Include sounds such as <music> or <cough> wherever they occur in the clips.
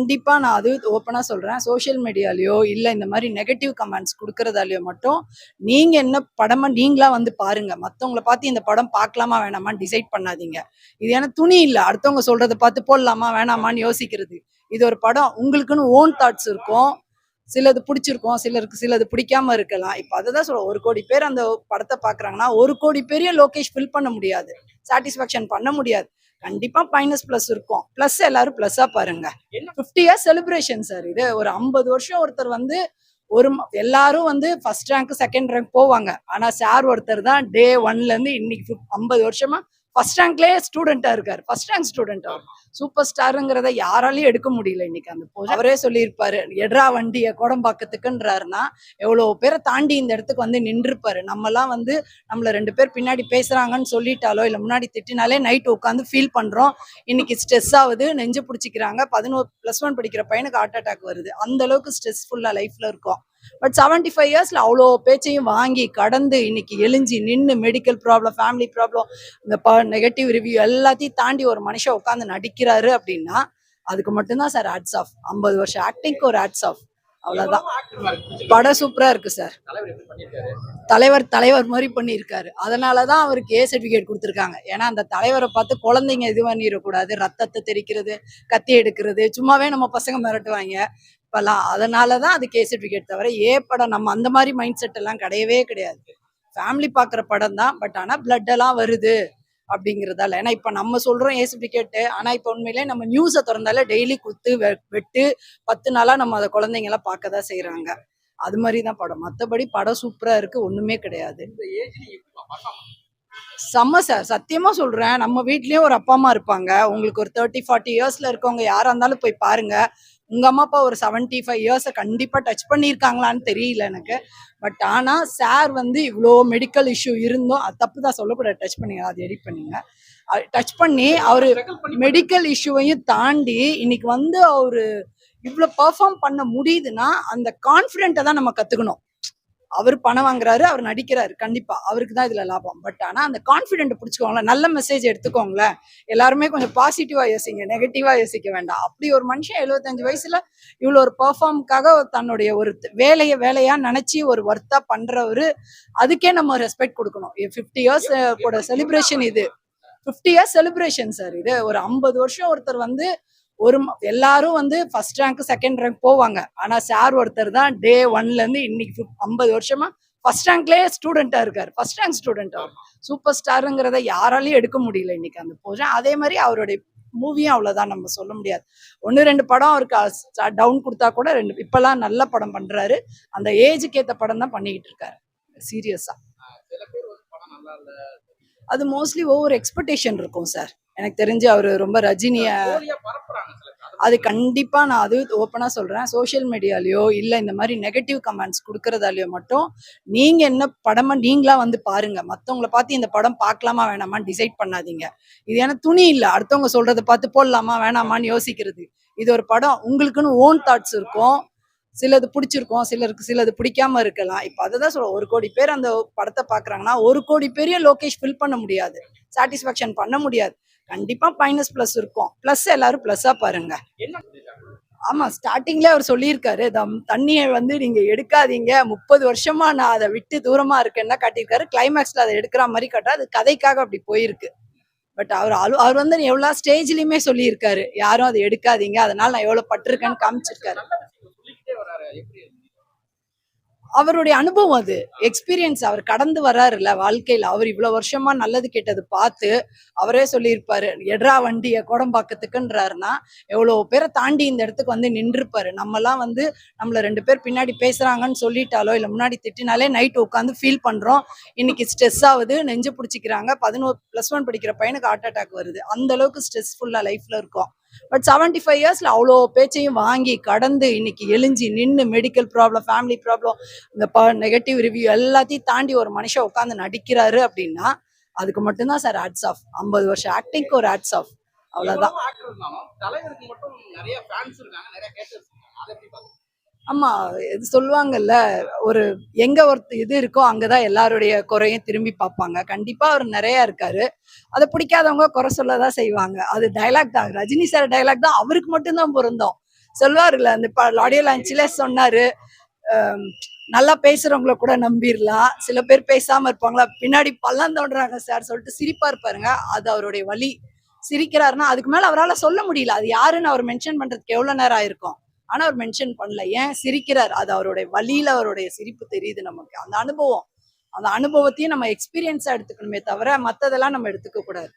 கண்டிப்பா நான் அது ஓப்பனா சொல்றேன். சோஷியல் மீடியாலயோ இல்ல இந்த மாதிரி நெகட்டிவ் கமெண்ட்ஸ் கொடுக்கறதாலயோ மட்டும் நீங்க என்ன படமா நீங்களா வந்து பாருங்க. மத்தவங்கள பார்த்து இந்த படம் பார்க்கலாமா வேணாமான்னு டிசைட் பண்ணாதீங்க. இது ஏன்னா துணி இல்ல. அடுத்தவங்க சொல்றதை பார்த்து போடலாமா வேணாமான்னு யோசிக்கிறது. இது ஒரு படம். உங்களுக்குன்னு ஓன் தாட்ஸ் இருக்கும். சிலது பிடிச்சிருக்கும். சிலருக்கு சிலது பிடிக்காம இருக்கலாம். இப்போ அதுதான் சொல்ல ஒரு கோடி பேர் அந்த படத்தை பார்க்கறாங்கன்னா ஒரு கோடி பேரையும் லோகேஷ் ஃபில் பண்ண முடியாது. சாட்டிஸ்ஃபேக்ஷன் பண்ண முடியாது. கண்டிப்பா மைனஸ் பிளஸ் இருக்கும். பிளஸ் எல்லாரும் பிளஸ்ஸா பாருங்க. ஃபிஃப்டி இயர்ஸ் செலிப்ரேஷன் சார் இது ஒரு ஐம்பது வருஷம் ஒருத்தர் வந்து ஒரு எல்லாரும் வந்து ஃபர்ஸ்ட் ரேங்க் செகண்ட் ரேங்க் போவாங்க. ஆனா சார் ஒருத்தர் தான் டே ஒன்ல இருந்து இன்னைக்கு ஐம்பது வருஷமா ஃபர்ஸ்ட் ரேங்க்லயே ஸ்டூடெண்டா இருக்காரு. ஃபர்ஸ்ட் ரேங்க் ஸ்டூடெண்ட் அவர் சூப்பர் ஸ்டாருங்கிறத யாராலையும் எடுக்க முடியல இன்னைக்கு. அந்த போது அவரே சொல்லியிருப்பாரு எட்ரா வண்டிய கோடம்பாக்கத்துக்குன்றாருன்னா எவ்வளவு பேரை தாண்டி இந்த இடத்துக்கு வந்து நின்றுப்பாரு. நம்மலாம் வந்து நம்மள ரெண்டு பேர் பின்னாடி பேசுறாங்கன்னு சொல்லிட்டாலோ இல்ல முன்னாடி திட்டினாலே நைட் உட்காந்து ஃபீல் பண்றோம். இன்னைக்கு ஸ்ட்ரெஸ் ஆகுது நெஞ்சு பிடிச்சிக்கிறாங்க. பதினோரு பிளஸ் ஒன் படிக்கிற பையனுக்கு ஹார்ட் அட்டாக் வருது. அந்த அளவுக்கு ஸ்ட்ரெஸ்ஃபுல்லா லைஃப்ல இருக்கும். பட் செவன்டி ஃபைவ் இயர்ஸ்ல அவ்வளோ பேச்சையும் வாங்கி கடந்து இன்னைக்கு எழிஞ்சி நின்று மெடிக்கல் ப்ராப்ளம் ஃபேமிலி ப்ராப்ளம் இந்த நெகட்டிவ் ரிவ்யூ எல்லாத்தையும் தாண்டி ஒரு மனுஷன் உட்காந்து நடிக்கிறாரு அப்படின்னா அதுக்கு மட்டும்தான் சார் ஆட்ஸ் ஆஃப் ஐம்பது வருஷம் ஆக்டிங்க்கு ஒரு ஆட்ஸ் ஆஃப் அவ்வளவுதான். படம் சூப்பரா இருக்கு சார் தலைவர் தலைவர் மாதிரி பண்ணியிருக்காரு. அதனால தான் அவருக்கு ஏ சர்டிஃபிகேட் கொடுத்துருக்காங்க. ஏன்னா அந்த தலைவரை பார்த்து குழந்தைங்க இது பண்ணிடக்கூடாது. ரத்தத்தை தெரிக்கிறது கத்தி எடுக்கிறது சும்மாவே நம்ம பசங்க மிரட்டுவாங்க. இப்பெல்லாம் அதனால தான் அதுக்கு ஏ சர்டிஃபிகேட் தவிர ஏ படம் நம்ம அந்த மாதிரி மைண்ட் செட் எல்லாம் கிடையவே கிடையாது. ஃபேமிலி பார்க்குற படம் தான் பட் ஆனால் பிளட் எல்லாம் வருது அப்படிங்கிறதால. ஏன்னா இப்போ நம்ம சொல்றோம் ஏ சர்டிஃபிகேட்டு ஆனால் இப்போ உண்மையிலே நம்ம நியூஸை திறந்தாலே டெய்லி குத்து வெ- வெட்டு பத்து நாளா நம்ம அதை குழந்தைங்கலாம் பார்க்க தான் செய்கிறாங்க அது மாதிரி தான் படம். மற்றபடி படம் சூப்பரா இருக்கு ஒண்ணுமே கிடையாது. செம்ம சார் சத்தியமா சொல்றேன். நம்ம வீட்லயும் ஒரு அப்பா அம்மா இருப்பாங்க. உங்களுக்கு ஒரு தேர்ட்டி ஃபார்ட்டி இயர்ஸ்ல இருக்கவங்க யாரா இருந்தாலும் போய் பாருங்க. உங்க அம்மா அப்பா ஒரு செவன்டி ஃபைவ் இயர்ஸை கண்டிப்பா டச் பண்ணியிருக்காங்களான்னு தெரியல எனக்கு. பட் ஆனா சார் வந்து இவ்வளோ மெடிக்கல் இஷ்யூ இருந்தும் அது தப்பு தான் சொல்லக்கூடாது டச் பண்ணீங்க அது எடிட் பண்ணீங்க. டச் பண்ணி அவரு மெடிக்கல் இஷ்யூவையும் தாண்டி இன்னைக்கு வந்து அவரு இவ்வளோ பெர்ஃபார்ம் பண்ண முடியுதுன்னா அந்த கான்ஃபிடென்ட்டை தான் நம்ம கத்துக்கணும். அவர் பணம் வாங்குறாரு அவர் நடிக்கிறாரு. கண்டிப்பா அவருக்கு தான் இதுல லாபம். பட் ஆனா அந்த கான்ஃபிடென்ட் பிடிச்சிக்கோங்களேன். நல்ல மெசேஜ் எடுத்துக்கோங்களேன். எல்லாருமே கொஞ்சம் பாசிட்டிவா யோசிங்க நெகட்டிவா யோசிக்க வேண்டாம். அப்படி ஒரு மனுஷன் எழுபத்தஞ்சு வயசுல இவ்வளோ ஒரு பெர்ஃபார்முக்காக தன்னுடைய ஒரு வேலையை வேலையா நினைச்சு ஒரு ஒர்த்தா பண்றவரு அதுக்கே நம்ம ரெஸ்பெக்ட் கொடுக்கணும். ஃபிஃப்டி இயர்ஸ் கூட செலிப்ரேஷன் இது. ஃபிஃப்டி இயர்ஸ் செலிப்ரேஷன் சார் இது ஒரு ஐம்பது வருஷம் ஒருத்தர் வந்து ஒரு எல்லாரும் வந்து ஃபர்ஸ்ட் ரேங்க் செகண்ட் ரேங்க் போவாங்க. ஆனா சார் ஒருத்தர் தான் டே ஒன்ல இருந்து இன்னைக்கு ஐம்பது வருஷமா ஃபர்ஸ்ட் ரேங்க்லயே ஸ்டூடெண்டா இருக்காரு. ஃபர்ஸ்ட் ரேங்க் ஸ்டூடெண்ட் அவர். சூப்பர் ஸ்டாருங்கிறத யாராலையும் எடுக்க முடியல இன்னைக்கு அந்த போஷன் அதே மாதிரி அவருடைய மூவியும் அவ்வளவுதான் நம்ம சொல்ல முடியாது. ஒன்று ரெண்டு படம் அவருக்கு டவுன் கொடுத்தா கூட ரெண்டு இப்பெல்லாம் நல்ல படம் பண்றாரு. அந்த ஏஜுக்கு ஏத்த படம் தான் பண்ணிக்கிட்டு இருக்காரு. சீரியஸா அது மோஸ்ட்லி ஒவ்வொரு எக்ஸ்பெக்டேஷன் இருக்கும் சார் எனக்கு தெரிஞ்சு அவர் ரொம்ப ரஜினிய அது கண்டிப்பா நான் அது ஓப்பனா சொல்றேன். சோஷியல் மீடியாலயோ இல்ல இந்த மாதிரி நெகட்டிவ் கமெண்ட்ஸ் கொடுக்கறதாலயோ மட்டும் நீங்க என்ன படமா நீங்களா வந்து பாருங்க. மத்தவங்கள பார்த்து இந்த படம் பார்க்கலாமா வேணாமான்னு டிசைட் பண்ணாதீங்க. இது ஏன்னா துணி இல்ல. அடுத்தவங்க சொல்றத பார்த்து போடலாமா வேணாமான்னு யோசிக்கிறது. இது ஒரு படம். உங்களுக்குன்னு ஓன் தாட்ஸ் இருக்கும். சிலது பிடிச்சிருக்கும். சிலருக்கு சிலது பிடிக்காம இருக்கலாம். இப்போ அதுதான் சொல்றேன். ஒரு கோடி பேர் அந்த படத்தை பார்க்கறாங்கன்னா ஒரு கோடி பேரையும் லோகேஷ் ஃபில் பண்ண முடியாது. சாட்டிஸ்ஃபேக்ஷன் பண்ண முடியாது. கண்டிப்பா மைனஸ் பிளஸ் இருக்கும். பிளஸ் எல்லாரும் பிளஸ்ஸா பாருங்க. ஆமா ஸ்டார்டிங்ல அவர் சொல்லியிருக்காரு. தண்ணியை வந்து நீங்க எடுக்காதீங்க. முப்பது வருஷமா நான் அதை விட்டு தூரமா இருக்கேன்னு காட்டியிருக்காரு. கிளைமேக்ஸ்ல அதை எடுக்கிற மாதிரி காட்டா அது கதைக்காக அப்படி போயிருக்கு. பட் அவர் அலு- அவர் வந்து எவ்வளவு ஸ்டேஜ்லயுமே சொல்லியிருக்காரு. யாரும் அதை எடுக்காதீங்க. அதனால நான் எவ்வளவு பட்டிருக்கேன்னு காமிச்சிருக்காரு. அவருடைய அனுபவம் அது. எக்ஸ்பீரியன்ஸ் அவர் கடந்து வர்றாருல்ல வாழ்க்கையில. அவர் இவ்வளவு வருஷமா நல்லது கெட்டது பார்த்து அவரே சொல்லியிருப்பாரு எட்ரா வண்டிய கோடம்பாக்கத்துக்குன்றாருன்னா எவ்வளவு பேரை தாண்டி இந்த இடத்துக்கு வந்து நின்றுப்பாரு. நம்மலாம் வந்து நம்மள ரெண்டு பேர் பின்னாடி பேசுறாங்கன்னு சொல்லிட்டாலோ இல்ல முன்னாடி திட்டினாலே நைட் உட்காந்து ஃபீல் பண்றோம். இன்னைக்கு ஸ்ட்ரெஸ் ஆகுது நெஞ்சு பிடிச்சிக்கிறாங்க. பதினோரு பிளஸ் ஒன் படிக்கிற பையனுக்கு ஹார்ட் அட்டாக் வருது. அந்த அளவுக்கு ஸ்ட்ரெஸ்ஃபுல்லா லைஃப்ல இருக்கும். பட் செவன்டி ஃபைவ் இயர்ஸில் அவ்வளோ பேச்சையும் வாங்கி கடந்து இன்னைக்கு எழிஞ்சி நின்று மெடிக்கல் ப்ராப்ளம் ஃபேமிலி ப்ராப்ளம் இந்த நெகட்டிவ் ரிவ்யூ எல்லாத்தையும் தாண்டி ஒரு மனுஷன் உட்காந்து நடிக்கிறாரு அப்படின்னா அதுக்கு மட்டும்தான் சார் ஆட்ஸ் ஆஃப் ஐம்பது வருஷம் ஆக்டிங்க்கு ஒரு ஆட்ஸ் ஆஃப் அவ்வளோதான் ஆமா இது சொல்லுவாங்கல்ல ஒரு எங்க ஒரு இது இருக்கோ அங்கதான் எல்லாருடைய குறையும் திரும்பி பார்ப்பாங்க. கண்டிப்பா அவர் நிறைய இருக்காரு. அதை பிடிக்காதவங்க குறை சொல்லதான் செய்வாங்க. அது டைலாக் தான். ரஜினி சார் டைலாக் தான் அவருக்கு மட்டும்தான் பொருந்தோம். சொல்வாருல்ல அந்த ஆடியோ லான்ச்சில சொன்னாரு நல்லா பேசுறவங்கள கூட நம்பிடலாம் சில பேர் பேசாம இருப்பாங்களா? பின்னாடி பள்ளம் தோன்றாங்க சார் சொல்லிட்டு சிரிப்பா இருப்பாருங்க அது அவருடைய வழி சிரிக்கிறாருன்னா அதுக்கு மேல அவரால் சொல்ல முடியல. அது யாருன்னு அவர் மென்ஷன் பண்றதுக்கு எவ்வளவு நேரம் ஆயிருக்கும்? ஆனா அவர் மென்ஷன் பண்ணல. ஏன்? சிரிக்கிறார். அது அவருடைய வழியில அவருடைய சிரிப்பு தெரியுது நமக்கு. அந்த அனுபவம். அந்த அனுபவத்தையும் நம்ம எக்ஸ்பீரியன்ஸா எடுத்துக்கணுமே தவிர மத்ததெல்லாம் நம்ம எடுத்துக்க கூடாது.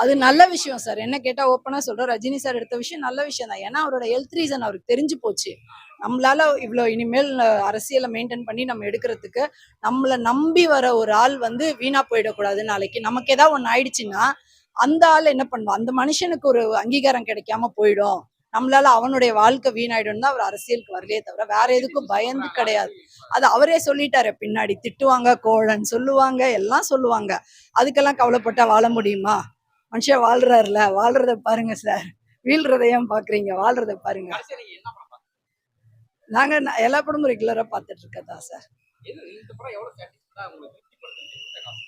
அது நல்ல விஷயம் சார். என்ன கேட்டா ஓப்பனா சொல்றோம். ரஜினி சார் எடுத்த விஷயம் நல்ல விஷயம் தான். ஏன்னா அவரோட ஹெல்த் ரீசன் அவருக்கு தெரிஞ்சு போச்சு. நம்மளால இவ்வளோ இனிமேல் அரசியலை மெயின்டைன் பண்ணி நம்ம எடுக்கிறதுக்கு நம்மளை நம்பி வர ஒரு ஆள் வந்து வீணா போயிடக்கூடாது நாளைக்கு. நமக்கு ஏதாவது ஒன்று ஆயிடுச்சுன்னா அந்த ஆள் என்ன பண்ணுவான் அந்த மனுஷனுக்கு ஒரு அங்கீகாரம் கிடைக்காம போயிடும். நம்மளால அவனுடைய வாழ்க்கை வீணாயிடும் தான் அவர் அரசியலுக்கு வரலையே தவிர வேற எதுக்கும் பயந்து கிடையாது. அது அவரே சொல்லிட்டாரு பின்னாடி திட்டுவாங்க கோழன் சொல்லுவாங்க எல்லாம் சொல்லுவாங்க. அதுக்கெல்லாம் கவலைப்பட்டா வாழ முடியுமா? மனுஷன் வாழ்றாருல வாழ்றத பாருங்க சார். வீழ்றத ஏன் பாக்குறீங்க வாழ்றத பாருங்க. என்ன நாங்க எல்லா படமும் ரெகுலரா பார்த்துட்டு இருக்கதா சார் எது இந்த படம் எவ்வளவு சாட்டிஸ்ஃபைடா உங்களுக்கு திருப்திப்படுத்துது இந்த காசு?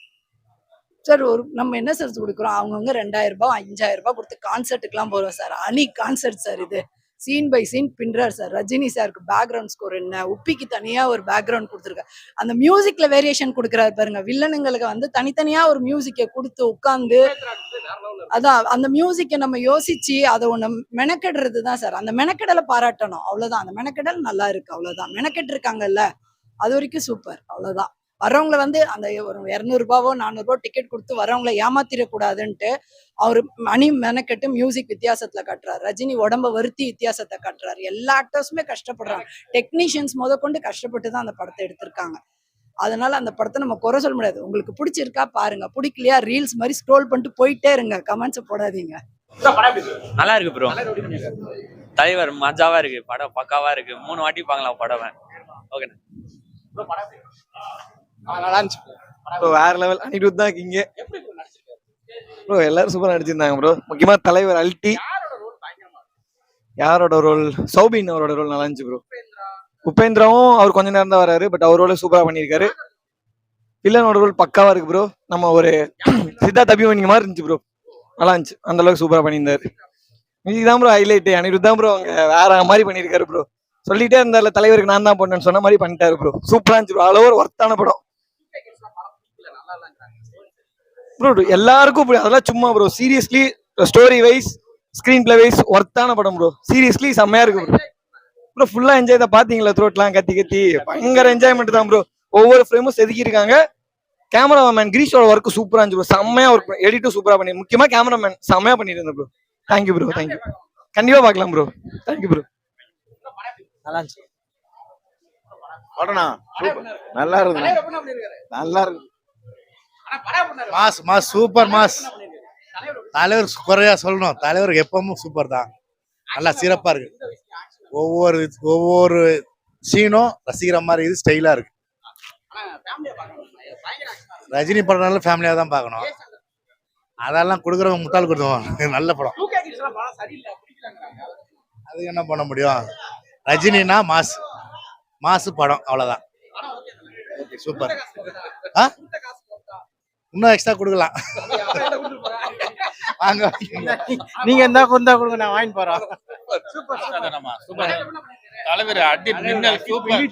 சார் ஒரு நம்ம என்ன சார் கொடுக்குறோம்? அவங்கவுங்க ரெண்டாயிரம் ரூபாய் அஞ்சாயிரம் ரூபாய் கொடுத்து கான்சர்ட்டுக்குலாம் போறோம் சார். அணி கான்சர்ட் சார் இது. சீன் பை சீன் பின்றார் சார். ரஜினி சாருக்கு பேக்ரவுண்ட் ஸ்கோர் என்ன? உப்பிக்கு தனியா ஒரு பேக்ரவுண்ட் கொடுத்துருக்காரு அந்த மியூசிக்ல வேரியேஷன் கொடுக்குறாரு பாருங்க. வில்லனுங்களுக்கு வந்து தனித்தனியா ஒரு மியூசிக்கை கொடுத்து உட்காந்து. அதான் அந்த மியூசிக்கை நம்ம யோசிச்சு அதை ஒண்ணு மெனக்கெடுறது தான் சார். அந்த மெனக்கெடலை பாராட்டணும். அவ்வளவுதான். அந்த மெனக்கெடல் நல்லா இருக்கு. அவ்வளவுதான். மெனக்கெட்டு இருக்காங்கல்ல அது வரைக்கும் சூப்பர் அவ்வளவுதான். வர்றவங்கள வந்து அந்த ஒரு இரநூறுபாவோ நானூறுபா டிக்கெட் கொடுத்து வரவங்கள ஏமாத்திடக்கூடாதுன்ட்டு அவர் மணி மெனக்கெட்டு மியூசிக் வித்தியாசத்துல காட்டுறாரு. ரஜினி உடம்ப வருத்தி வித்தியாசத்தை காட்டுறாரு. எல்லா ஆக்டர்ஸுமே கஷ்டப்படுறாங்க. டெக்னீஷியன்ஸ் முத கொண்டு கஷ்டப்பட்டு தான் அந்த படத்தை எடுத்திருக்காங்க. அதனால அந்த படத்தை நம்ம குறை சொல்ல முடியாது. உங்களுக்கு பிடிச்சிருக்கா பாருங்க. பிடிக்கலையா ரீல்ஸ் மாதிரி ஸ்க்ரோல் பண்ணிட்டு போயிட்டே இருங்க. கமெண்ட்ஸ் போடாதீங்க? நல்லா இருக்கு ப்ரோ? தலைவர் மஜாவா இருக்கு. படம் பக்காவா இருக்கு. மூணு வாட்டி பார்க்கலாம் படம். ஓகே நல்லா இருந்துச்சு ப்ரோ வேற லெவல் அனிருத் தான் இங்க ப்ரோ எல்லாரும் சூப்பரா நடிச்சிருந்தாங்க ப்ரோ முக்கியமா தலைவர் அல்டி. யாரோட ரோல் சௌபின் அவரோட ரோல் நல்லா இருந்துச்சு ப்ரோ உபேந்திராவும் அவர் கொஞ்ச நேரம் தான் வராரு பட் அவர் ரோல சூப்பரா பண்ணியிருக்காரு. வில்லனோட ரோல் பக்காவா இருக்கு ப்ரோ நம்ம ஒரு சித்தார்த் அபிமன்யம் மாதிரி இருந்துச்சு ப்ரோ நல்லா இருந்துச்சு. அந்த அளவுக்கு சூப்பரா பண்ணியிருந்தாரு. இதுதான் ப்ரோ ஹைலைட் அனிருத் தான் ப்ரோ அவங்க வேற மாதிரி பண்ணியிருக்காரு ப்ரோ சொல்லிட்டே இருந்தால தலைவருக்கு நான் தான் பண்ணேன்னு சொன்ன மாதிரி பண்ணிட்டாரு ப்ரோ சூப்பரா இருந்துச்சு ப்ரோ அளவு ஒரு ஒர்த்தான படம் tickets எல்லாம் படம் பிடிக்கல, நல்லா இல்லைங்கிறாங்க. ப்ரோ எல்லாருக்கும் புரியும். அதெல்லாம் சும்மா bro seriously story wise screen play wise ஒர்த்தான படம் ப்ரோ சீரியஸ்லி செம்மையா இருக்கு ப்ரோ ப்ரோ ஃபுல்லா என்ஜாய் தான் பாத்தீங்களா த்ரோட்லாம் கத்தி கத்தி? பயங்கர என்ஜாய்மெண்ட் தான் ப்ரோ ஒவ்வொரு ஃப்ரேமும் செதுக்கி இருக்காங்க கேமராமேன் கிரீஷோட ஒர்க் சூப்பரா இருந்துச்சு ப்ரோ செம்மையா ஒர்க் எடிட்டும் சூப்பரா பண்ணி முக்கியமா கேமராமேன் செம்மையா பண்ணிருந்தேன் ப்ரோ தேங்க்யூ ப்ரோ தேங்க்யூ கண்டிப்பா பாக்கலாம் ப்ரோ தேங்க்யூ ப்ரோ நல்லா இருந்துச்சு. நல்லா இருக்கு நல்லா இருக்கு ஆனா படம் எப்படி பண்ணிருக்காரு? Mass mass super mass? தலைவர் குறையா சொல்லணும். தலைவர் எப்பவும் சூப்பர் தான். நல்லா சிறப்பா இருக்கு. ஒவ்வொரு ஒவ்வொரு சீனும் ரசிக்கிற மாதிரி இது ஸ்டைலா இருக்கு. ரஜினி படம்னால ஃபேமிலியா தான் பார்க்கணும். அதெல்லாம் கொடுக்குறவங்க முட்டாள் கொடுத்துருவாங்க. <laughs> நல்ல படம். 2K kids எல்லாம் படம் சரியில்லை, பிடிக்கலங்கிறாங்க. அது என்ன பண்ண முடியும்? ரஜினினா மாஸ். மாசு படம். அவ்வளவுதான். படம் okay தானே? சூப்பர்? ஆ? கொடுத்த? இன்னும் எக்ஸ்ட்ரா கொடுக்கலாம்? வாங்க நீங்க எந்த குந்தா கொடுங்க நான் வாங்கி போறோம் தலைவர் அடி மின்னல் சூப்பர்?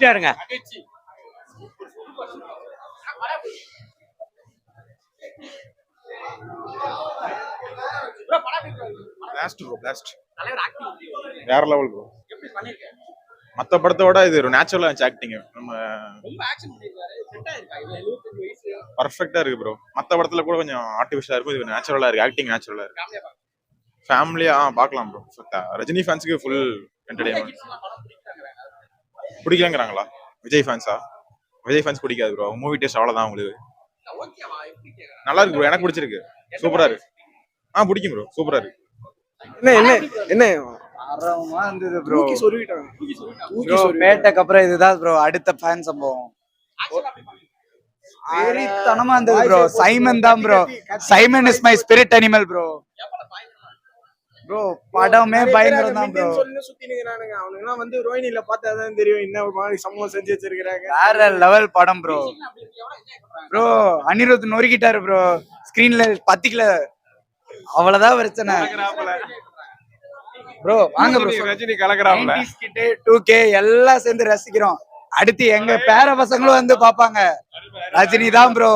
வேற லெவல் ப்ரோ எப்படி பண்ணிருக்காரு? மத்த படத்தோட இது ஒரு நேச்சுரலா இருந்துச்சு ஆக்டிங் நம்ம ரொம்ப action பண்ணிருக்காரு. set ஆயிருக்கா? இது 75 வயசு. பர்ஃபெக்ட்டா இருக்கு ப்ரோ மத்த படத்துல கூட கொஞ்சம் ஆர்டிஃபிஷியலா இருக்கும். இது நேச்சுரலா இருக்கு. ஆக்டிங் நேச்சுரலா இருக்கு. ஃபேமிலியா பார்க்கலாம் ப்ரோ ரஜினி ஃபேன்ஸ்க்கு ஃபுல் 2K என்டர்டைன்மெண்ட். பிடிக்கலங்கிறாங்களா? விஜய் ஃபேன்ஸா விஜய் ஃபேன்ஸ் பிடிக்காது ப்ரோ மூவி டேஸ்ட் அவ்வளவுதான் உங்களுக்கு? நல்லா இருக்கு ப்ரோ எனக்கு பிடிச்சிருக்கு. சூப்பரா இருக்கு. ஆ பிடிக்கும் ப்ரோ சூப்பரா இருக்கு. என்ன என்ன என்ன? அறமா இருந்தது ப்ரோ தூக்கி சொருவிட்டாங்க. ப்ரோ பேட்டைக்கு அப்புறம் இதுதான் ப்ரோ அடுத்த ஃபேன் சம்பவம். வெறித்தனமா இருந்தது ப்ரோ சைமன் தான் bro Simon is my spirit animal bro? Bro படமே பயங்கரம் தான் ப்ரோ சொல்லி சுத்தி நிக்கிறானுங்க அவனுங்க வந்து ரோஹினில பார்த்தாதான் தெரியும் என்ன ஒரு மாதிரி சம்பவம் செஞ்சு வச்சிருக்காங்க வேற லெவல் படம் ப்ரோ? ப்ரோ அனிருத் நொறுக்கிட்டாரு ப்ரோ ஸ்கிரீன்ல பத்திக்கல. அவ்வளவுதான் பிரச்சனை. ப்ரோ வாங்க ப்ரோ ரஜினி கலக்குறாப்ல டூ கே எல்லாம் சேர்ந்து ரசிக்கிறோம். அடுத்து எங்க பேர பசங்களும் வந்து பாப்பாங்க ரஜினி தான் ப்ரோ